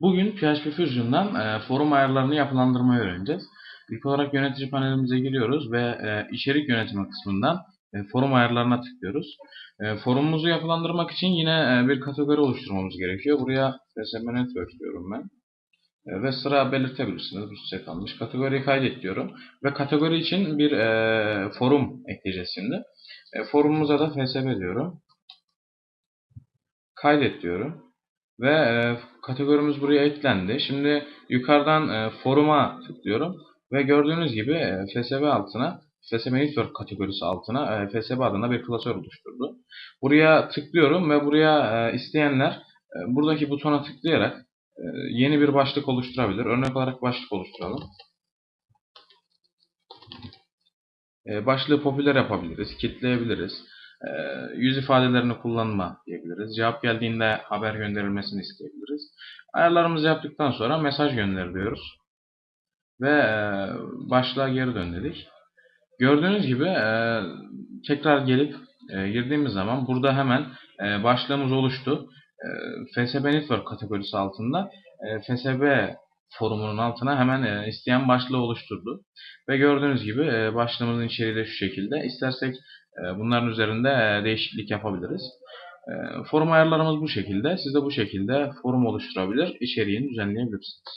Bugün PHP Fusion'dan e, forum ayarlarını yapılandırmayı öğreneceğiz. İlk olarak yönetici panelimize giriyoruz ve e, içerik yönetimi kısmından e, forum ayarlarına tıklıyoruz. E, forumumuzu yapılandırmak için yine e, bir kategori oluşturmamız gerekiyor. Buraya FSM Network diyorum ben. E, ve sıra belirtebilirsiniz. Bu size kalmış. Kategoriyi kaydet diyorum. Ve kategori için bir e, forum ekleyeceğiz şimdi. E, forumumuza da FSB diyorum. Kaydet diyorum. Ve e, kategorimiz buraya eklendi. Şimdi yukarıdan e, foruma tıklıyorum. Ve gördüğünüz gibi e, FSB altına, FSB Network kategorisi altına e, FSB adına bir klasör oluşturdu. Buraya tıklıyorum ve buraya e, isteyenler e, buradaki butona tıklayarak e, yeni bir başlık oluşturabilir. Örnek olarak başlık oluşturalım. E, başlığı popüler yapabiliriz, kitleyebiliriz. E, yüz ifadelerini kullanma diyebiliriz. Cevap geldiğinde haber gönderilmesini isteyebiliriz. Ayarlarımızı yaptıktan sonra mesaj gönder diyoruz. Ve e, başlığa geri dön dedik. Gördüğünüz gibi e, tekrar gelip e, girdiğimiz zaman burada hemen başlığımız oluştu. FSB Network kategorisi altında FSB forumunun altına hemen e, isteyen başlığı oluşturdu. Ve gördüğünüz gibi e, başlığımızın içeriği de şu şekilde. İstersek e, bunların üzerinde e, değişiklik yapabiliriz. E, forum ayarlarımız bu şekilde. Siz de bu şekilde forum oluşturabilir, içeriğini düzenleyebilirsiniz.